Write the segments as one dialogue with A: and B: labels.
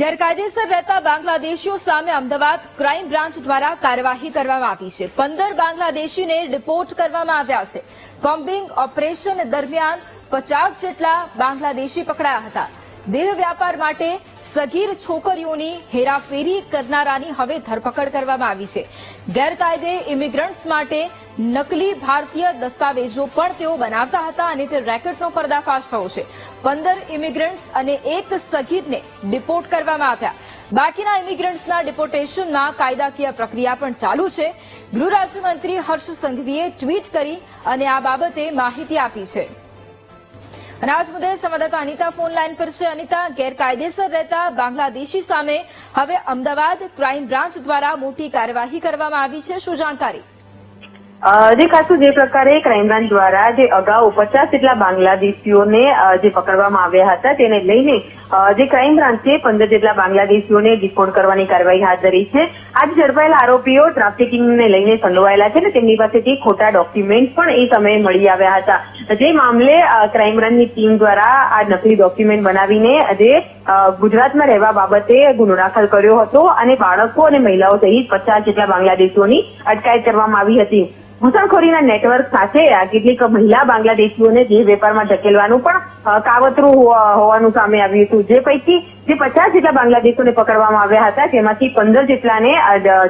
A: ગેરકાયદેસર રહેતા બાંગ્લાદેશીઓ સામે અમદાવાદ ક્રાઇમ બ્રાન્ચ દ્વારા કાર્યવાહી કરવામાં આવી છે. પંદર બાંગ્લાદેશીને ડિપોર્ટ કરવામાં આવ્યા છે. કોમ્બિંગ ઓપરેશન દરમિયાન પચાસ જેટલા બાંગ્લાદેશી પકડાયા હતા. દેહ વ્યાપાર માટે સગીર છોકરીઓની હેરાફેરી કરનારાની હવે ધરપકડ કરવામાં આવી છે. ગેરકાયદે ઇમિગ્રન્ટ્સ માટે નકલી ભારતીય દસ્તાવેજો પણ તેઓ બનાવતા હતા અને તે રેકેટનો પર્દાફાશ થયો છે. પંદર ઇમિગ્રન્ટ્સ અને એક સગીરને ડિપોર્ટ કરવામાં આવ્યા. બાકીના ઇમિગ્રન્ટ્સના ડિપોર્ટેશનમાં કાયદાકીય પ્રક્રિયા પણ ચાલુ છે. ગૃહ રાજ્યમંત્રી હર્ષ સંઘવીએ ટ્વીટ કરી અને આ બાબતે માહિતી આપી છે. અને આજ મુદ્દે સંવાદદાતા અનિતા ફોન લાઈન પર છે. અનિતા, ગેરકાયદેસર રહેતા બાંગ્લાદેશી સામે હવે અમદાવાદ ક્રાઇમ બ્રાન્ચ દ્વારા મોટી કાર્યવાહી કરવામાં આવી છે. શું જાણકારી?
B: જે ખાસું જે પ્રકારે ક્રાઇમ બ્રાન્ચ દ્વારા જે અગાઉ પચાસ જેટલા બાંગ્લાદેશીઓને જે પકડવામાં આવ્યા હતા, તેને લઈને જે ક્રાઇમ બ્રાન્ચે પંદર જેટલા બાંગ્લાદેશીઓને ડિપોર્ટ કરવાની કાર્યવાહી હાથ ધરી છે. આજ ઝડપાયેલા આરોપીઓ ટ્રાફિકિંગને લઈને સંડોવાયેલા છે અને તેમની પાસેથી ખોટા ડોક્યુમેન્ટ પણ એ સમયે મળી આવ્યા હતા. જે મામલે ક્રાઇમ બ્રાન્ચની ટીમ દ્વારા આ નકલી ડોક્યુમેન્ટ બનાવીને જે ગુજરાતમાં રહેવા બાબતે ગુનો દાખલ કર્યો હતો અને બાળકો અને મહિલાઓ સહિત પચાસ જેટલા બાંગ્લાદેશીઓની અટકાયત કરવામાં આવી હતી. ઘૂસણખોરીના નેટવર્ક સાથે આ કેટલીક મહિલા બાંગ્લાદેશીઓને જે વેપારમાં ધકેલવાનું પણ કાવતરું હોવાનું સામે આવ્યું હતું. જે પૈકી, જે પચાસ જેટલા બાંગ્લાદેશોને પકડવામાં આવ્યા હતા તેમાંથી પંદર જેટલાને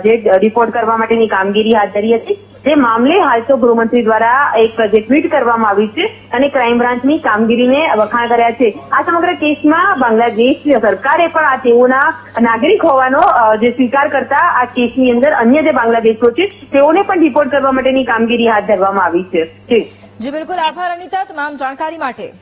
B: જે રિપોર્ટ કરવા માટેની કામગીરી હાથ ધરી હતી જે મામલે હાલ તો ગૃહમંત્રી દ્વારા એક ટ્વીટ કરવામાં આવી છે અને ક્રાઇમ બ્રાન્ચની કામગીરીને વખાણ કર્યા છે. આ સમગ્ર કેસમાં બાંગ્લાદેશ સરકારે પણ આ તેઓના નાગરિક હોવાનો જે સ્વીકાર કરતા આ કેસની અંદર અન્ય જે બાંગ્લાદેશો છે, તેઓને પણ રિપોર્ટ કરવા માટેની કામગીરી હાથ ધરવામાં આવી છે.
A: જી, બિલકુલ. આભાર અનિતા તમામ જાણકારી માટે.